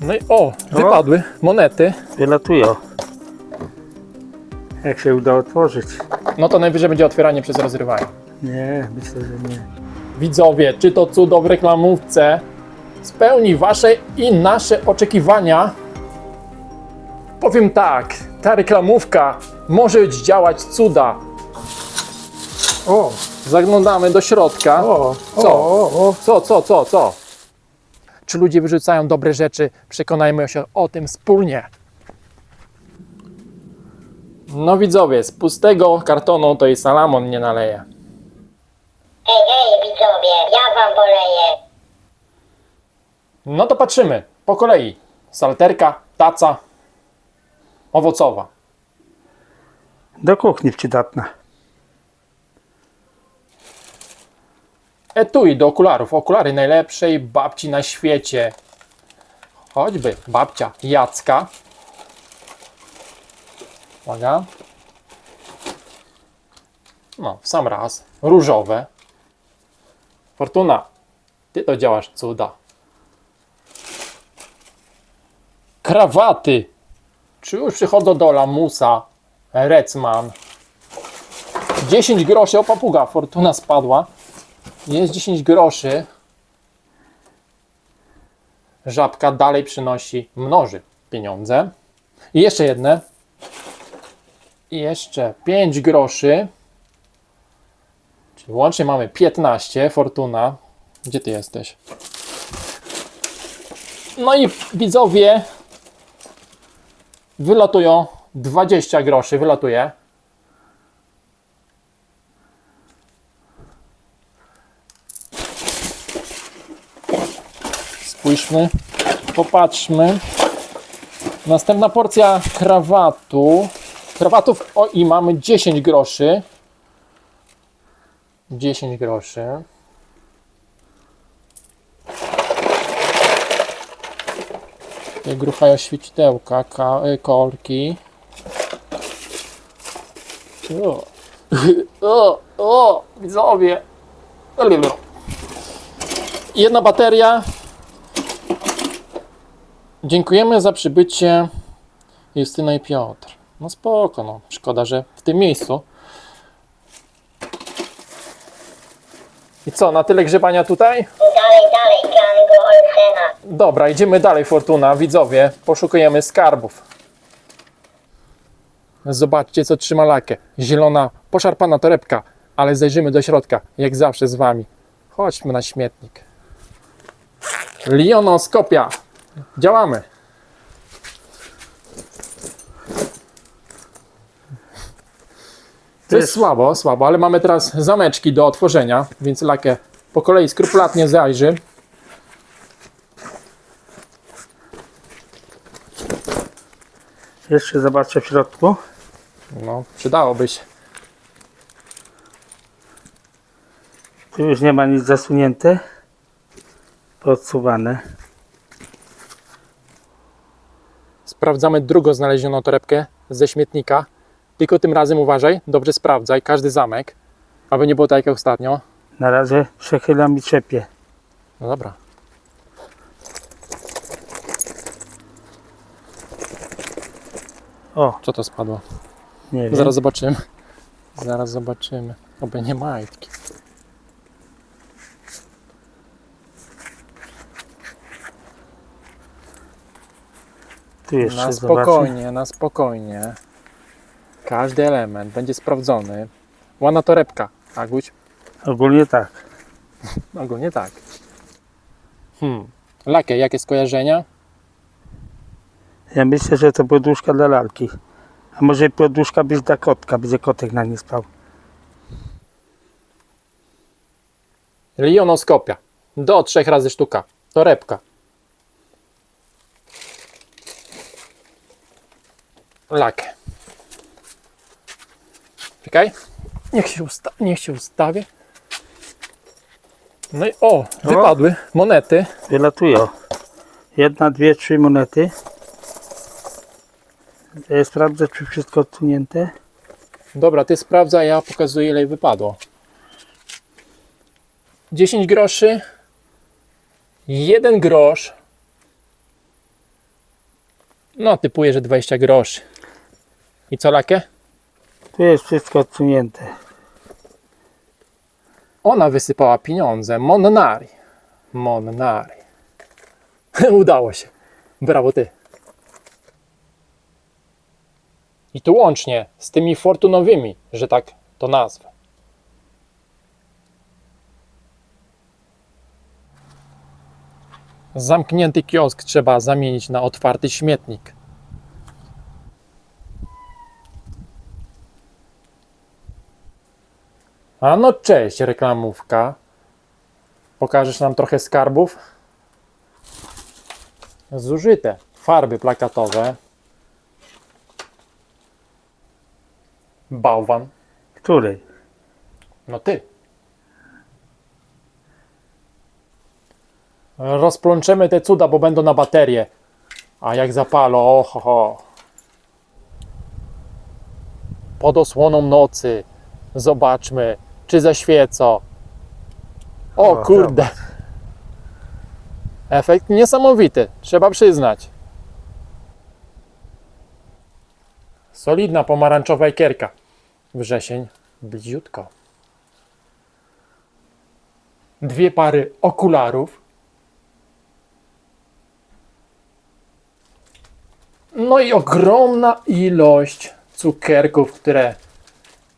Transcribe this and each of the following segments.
No i o, wypadły monety. Wylatują. Jak się uda otworzyć? No to najwyżej będzie otwieranie przez rozrywanie. Nie, myślę, że nie. Widzowie, czy to cudo w reklamówce spełni Wasze i nasze oczekiwania? Powiem tak, ta reklamówka może działać cuda. O, Zaglądamy do środka. o, Co? o, o, o. Co, co, co, co? Czy ludzie wyrzucają dobre rzeczy? Przekonajmy się o tym wspólnie. No widzowie, z pustego kartonu to i salamon nie naleje. Hej, hej, widzowie, ja wam poleję. No to patrzymy po kolei. Salterka, taca, owocowa. Do kuchni przydatna. Etui do okularów. Okulary najlepszej babci na świecie. Choćby babcia Jacka. Uwaga. No, w sam raz. Różowe. Fortuna, ty to działasz cuda. Krawaty. Czy już przychodzą do lamusa? Recman. 10 groszy. O, papuga. Fortuna spadła. Jest 10 groszy. Żabka dalej przynosi, mnoży pieniądze. I jeszcze jedne. I jeszcze 5 groszy. Czyli łącznie mamy 15. Fortuna. Gdzie ty jesteś? No i widzowie wylatują 20 groszy. Wylatuje. Spójrzmy, popatrzmy. Następna porcja krawatu. Krawatów, o i mamy 10 groszy. 10 groszy. Tutaj gruchają świecidełka, ka, y, kolki. O, o, o, widzowie. Jedna bateria, Dziękujemy za przybycie Justyna i Piotr. No spoko, no. Szkoda, że w tym miejscu. I co, na tyle grzebania tutaj? Dalej, dalej, Olsena. Dobra, idziemy dalej, Fortuna. Widzowie, poszukujemy skarbów. Zobaczcie, co trzyma lakę. Zielona, poszarpana torebka, ale zajrzymy do środka, jak zawsze z wami. Chodźmy na śmietnik. Lionoskopia. Działamy. To jest słabo, słabo, ale mamy teraz zameczki do otworzenia, więc lakę po kolei skrupulatnie zajrzy. Jeszcze zobaczę w środku. No, przydałoby się. Tu już nie ma nic zasunięte. Podsuwane. Sprawdzamy drugą znalezioną torebkę ze śmietnika. Tylko tym razem uważaj, dobrze sprawdzaj każdy zamek, aby nie było tak jak ostatnio. Na razie przechylam i trzepię. No dobra. O, Co to spadło? nie wiem. Zaraz zobaczymy. Zaraz zobaczymy. Oby nie majtki. Tu jeszcze Na spokojnie, na spokojnie. Każdy element będzie sprawdzony. Ładna torebka. Aguś? Ogólnie tak. Ogólnie tak. Hmm. Lakie, jakie skojarzenia? Ja myślę, że to poduszka dla lalki. A może poduszka być dla kotka, będzie kotek na nie spał. Lionoskopia. Do trzech razy sztuka. Torebka. Lakę. Czekaj. Niech się, usta niech się ustawię. No i o, wypadły monety. Wylatują. Jedna, dwie, trzy monety. Ja sprawdzę, czy wszystko odsunięte. Dobra, ty sprawdza, ja pokazuję ile wypadło. 10 groszy. 1 grosz. No, typuję, że 20 groszy. I co, Lakie? Tu jest wszystko odsunięte. Ona wysypała pieniądze. Monnari. Monnari. Udało się. Brawo ty. I tu łącznie z tymi fortunowymi, że tak to nazwę. Zamknięty kiosk trzeba zamienić na otwarty śmietnik. A no cześć, reklamówka. Pokażesz nam trochę skarbów? Zużyte farby plakatowe. Bałwan. Której? No ty. Rozplączemy te cuda, bo będą na baterię. A jak zapalą, oho, ho. Pod osłoną nocy. Zobaczmy, czy zaświecą. O O, kurde. Efekt niesamowity, trzeba przyznać. Solidna pomarańczowa ekierka. Wrzesień, bliziutko. Dwie pary okularów. No i ogromna ilość cukierków, które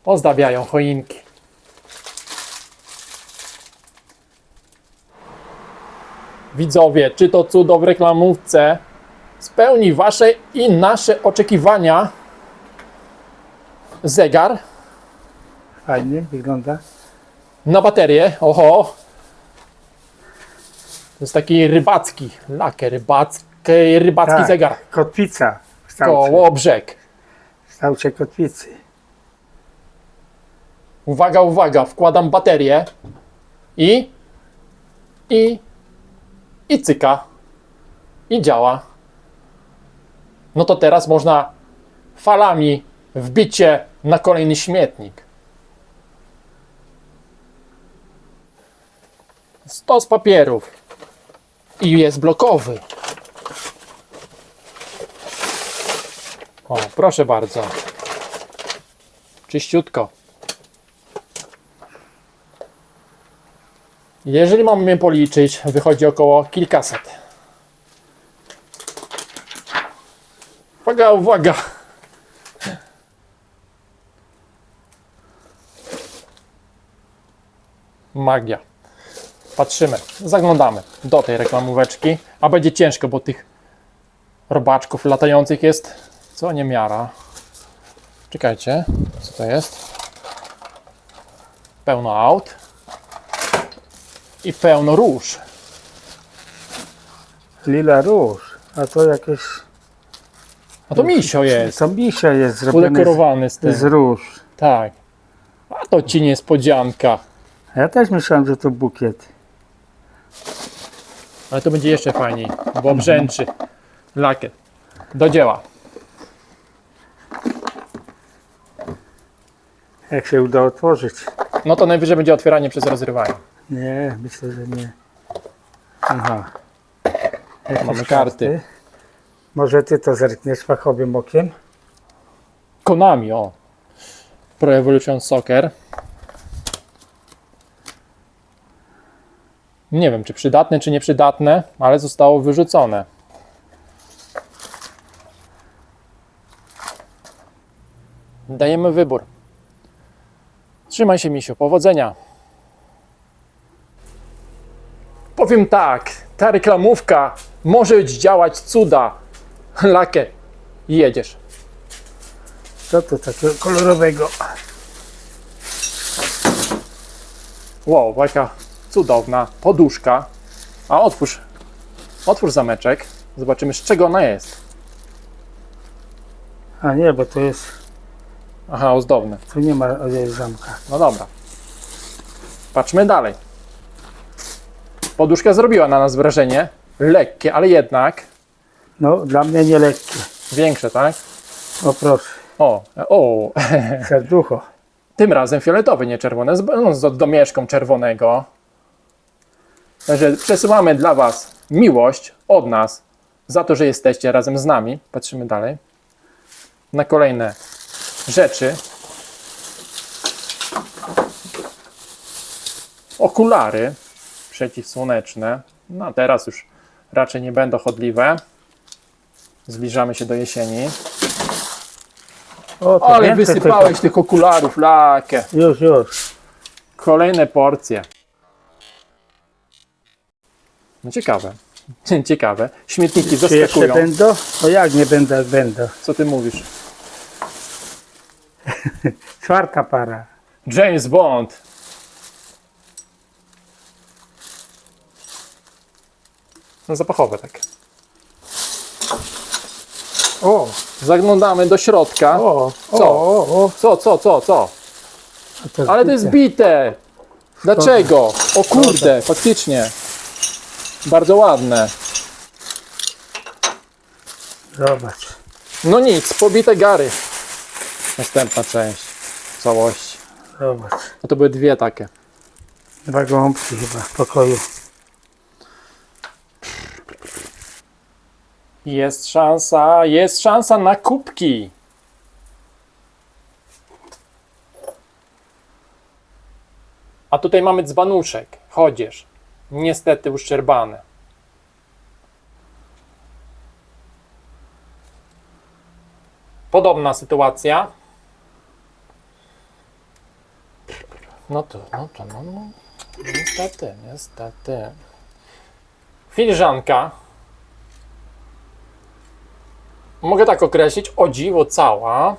ozdabiają choinki. Widzowie, czy to cudo w reklamówce spełni Wasze i nasze oczekiwania? Zegar Fajnie wygląda. na baterię. Oho. To jest taki rybacki, lakier rybacki, rybacki Tak, zegar. Kotwica w kształcie, Koło brzeg. w kształcie kotwicy. Uwaga, uwaga, wkładam baterię i i i cyka. I działa. No to teraz można falami wbić się na kolejny śmietnik. Stos papierów. I jest blokowy. O, proszę bardzo. Czyściutko. Jeżeli mamy policzyć, wychodzi około kilkaset. Uwaga, uwaga! Magia. Patrzymy, zaglądamy do tej reklamóweczki, a będzie ciężko, bo tych robaczków latających jest co niemiara. Czekajcie, co to jest? Pełno aut i pełno róż. Lila róż. A to jakieś... A to misio jest. To misia jest zrobione Udekorowany z z, z róż. Tak. A to ci niespodzianka. A Ja też myślałem, że to bukiet. Ale to będzie jeszcze fajniej, bo brzęczy. Lakier. Do dzieła. Jak się uda otworzyć. No to najwyżej będzie otwieranie przez rozrywanie. Nie, myślę, że nie. Aha. Jakieś Mamy karty. Może ty to zerkniesz fachowym okiem? Konami, o. Pro Evolution Soccer. Nie wiem, czy przydatne, czy nieprzydatne, ale zostało wyrzucone. Dajemy wybór. Trzymaj się, misiu. Powodzenia. Powiem tak, ta reklamówka może działać cuda. Lakie, jedziesz. Co to takiego kolorowego? Wow, jaka cudowna poduszka. A otwórz, otwórz zameczek. Zobaczymy, z czego ona jest. A nie, bo to jest... Aha, ozdobne. Tu nie ma ojej, zamka. No dobra. Patrzmy dalej. Poduszka zrobiła na nas wrażenie. Lekkie, ale jednak No, dla mnie nie lekkie. większe, tak? O proszę, O, o, serducho. tym razem fioletowe, nie czerwone, z, no, z domieszką czerwonego. Także przesyłamy dla Was miłość od nas za to, że jesteście razem z nami. Patrzymy dalej. Na kolejne rzeczy. Okulary przeciwsłoneczne. No teraz już raczej nie będą chodliwe. Zbliżamy się do jesieni. O, to Ale więcej wysypałeś tych okularów, lakę. Już, już. Kolejne porcje. No ciekawe. Ciekawe. Śmietniki Czy jeszcze zaskakują. będą? O jak nie będą, jak będą. Co ty mówisz? Czwarta para. James Bond. No zapachowe tak. O, zaglądamy do środka. O, o, Co? o, o. Co, co, co, co? A Ale to jest bite. Dlaczego? O kurde, faktycznie. Bardzo ładne. Zobacz. No nic, pobite gary. Następna część całości. Zobacz. No to były dwie takie. Dwa gąbki chyba w pokoju. Jest szansa, jest szansa na kubki. A tutaj mamy dzbanuszek, chodzież. Niestety uszczerbany. Podobna sytuacja. No to, no to, no, no. Niestety, niestety. Filiżanka. Mogę tak określić, o dziwo cała.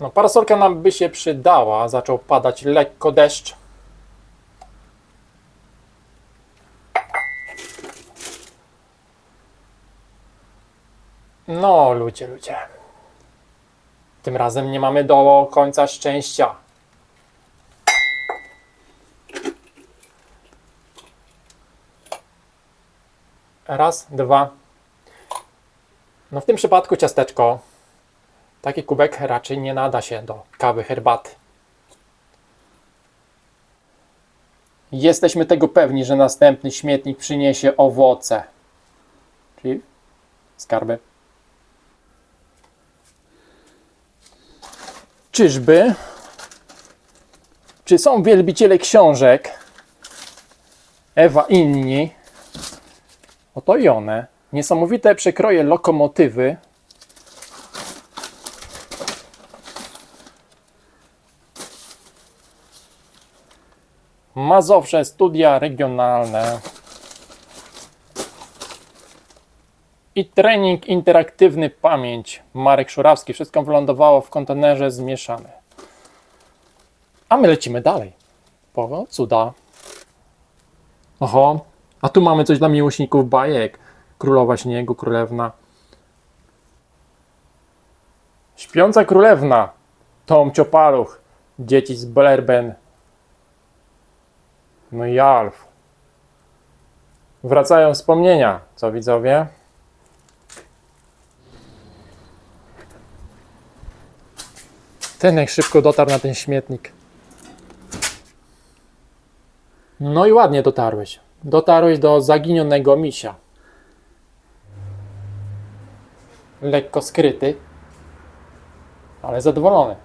No, parasolka nam by się przydała. Zaczął padać lekko deszcz. No, ludzie, ludzie. Tym razem nie mamy do końca szczęścia. Raz, dwa. No w tym przypadku ciasteczko. Taki kubek raczej nie nada się do kawy, herbaty. Jesteśmy tego pewni, że następny śmietnik przyniesie owoce. Czyli skarby. Czyżby? Czy są wielbiciele książek? Ewa inni? Oto i one. Niesamowite przekroje lokomotywy. Mazowsze studia regionalne. I trening interaktywny pamięć. Marek Szurawski. Wszystko wylądowało w kontenerze zmieszane. A my lecimy dalej. Po cuda. Oho, a tu mamy coś dla miłośników bajek. Królowa Śniegu, Królewna. Śpiąca Królewna. Tom Ciopaluch. Dzieci z Blerben. No i Alf. Wracają wspomnienia, co widzowie? Ten jak szybko dotarł na ten śmietnik. No i ładnie dotarłeś. Dotarłeś do zaginionego misia. Lekko skryty, ale zadowolony.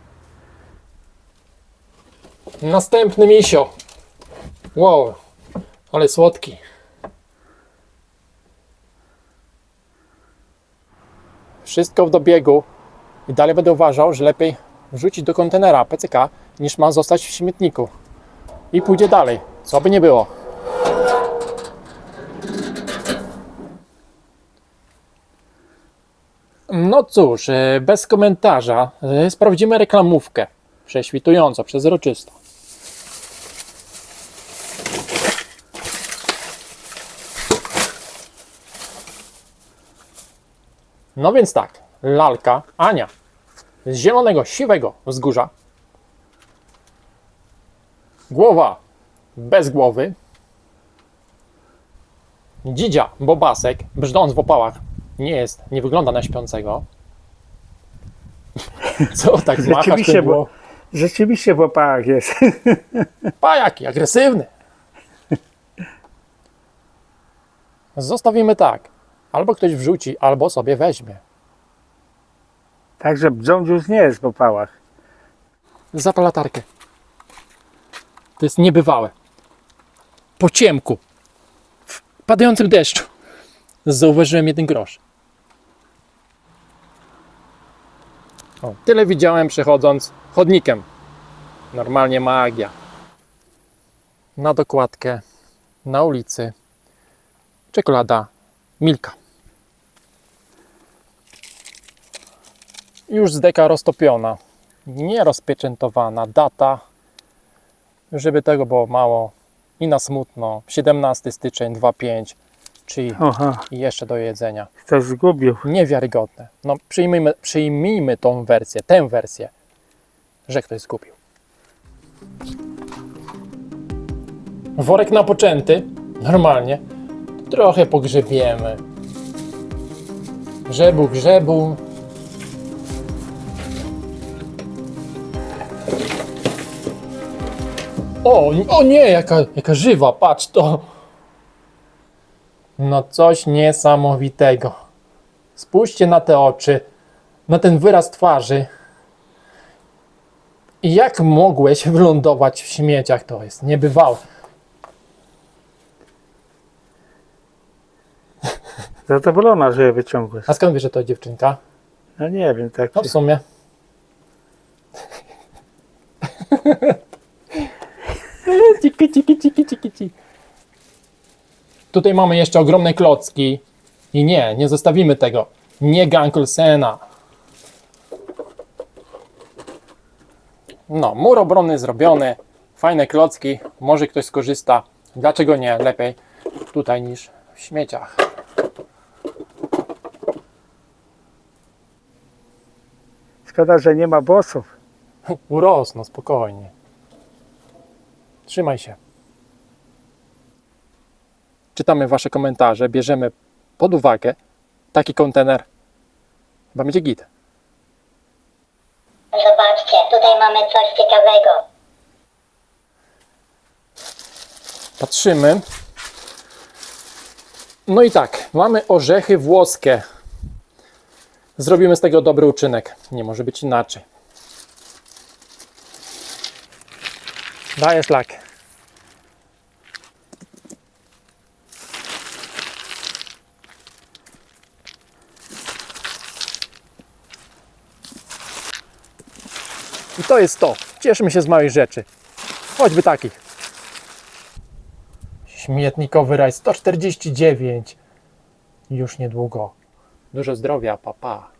Następny misio. Wow, ale słodki. Wszystko w dobiegu i dalej będę uważał, że lepiej wrzucić do kontenera PCK niż ma zostać w śmietniku. I pójdzie dalej, co by nie było. No cóż, e, bez komentarza e, sprawdzimy reklamówkę. Prześwitująco, przezroczysto. No więc tak, lalka Ania z zielonego, siwego wzgórza. Głowa bez głowy. Dzidzia, bobasek, brzdąc w opałach, nie jest, nie wygląda na śpiącego. Co tak zmachasz Rzeczywiście, tym bo- było? Rzeczywiście w opałach jest. Pa jaki agresywny. Zostawimy tak. Albo ktoś wrzuci, albo sobie weźmie. Także brząd już nie jest w opałach. Zapal latarkę. To jest niebywałe. Po ciemku, w padającym deszczu, zauważyłem jeden grosz. O, tyle widziałem przechodząc chodnikiem. Normalnie magia. Na dokładkę, na ulicy, czekolada Milka. Już z deka roztopiona nie rozpieczętowana data, żeby tego było mało i na smutno. 17 styczeń 2.5, czyli Oha, jeszcze do jedzenia. ktoś zgubił. Niewiarygodne. No przyjmijmy, przyjmijmy tą wersję, tę wersję, że ktoś zgubił. Worek napoczęty, normalnie. Trochę pogrzebiemy. Grzebu, grzebu. O, o nie, jaka, jaka żywa, patrz to. No coś niesamowitego. Spójrzcie na te oczy, na ten wyraz twarzy. I jak mogłeś wylądować w śmieciach? To jest niebywałe. Zadowolona, że je wyciągłeś. A skąd wiesz, że to dziewczynka? No nie wiem, tak. No w sumie. ciki, ciki, ciki, ciki, ciki. Tutaj mamy jeszcze ogromne klocki. I nie, nie zostawimy tego. Nie gang Olsena. No, mur obronny zrobiony. Fajne klocki. Może ktoś skorzysta. Dlaczego nie? Lepiej tutaj niż w śmieciach. Szkoda, że nie ma bossów. Urosną, spokojnie. Trzymaj się. Czytamy Wasze komentarze, bierzemy pod uwagę taki kontener. Chyba będzie git. Zobaczcie, tutaj mamy coś ciekawego. Patrzymy. No i tak, mamy orzechy włoskie. Zrobimy z tego dobry uczynek. Nie może być inaczej. Daję szlak. To jest to. Cieszymy się z małych rzeczy. Choćby takich. Śmietnikowy raj 149. Już niedługo. Dużo zdrowia, papa. Pa.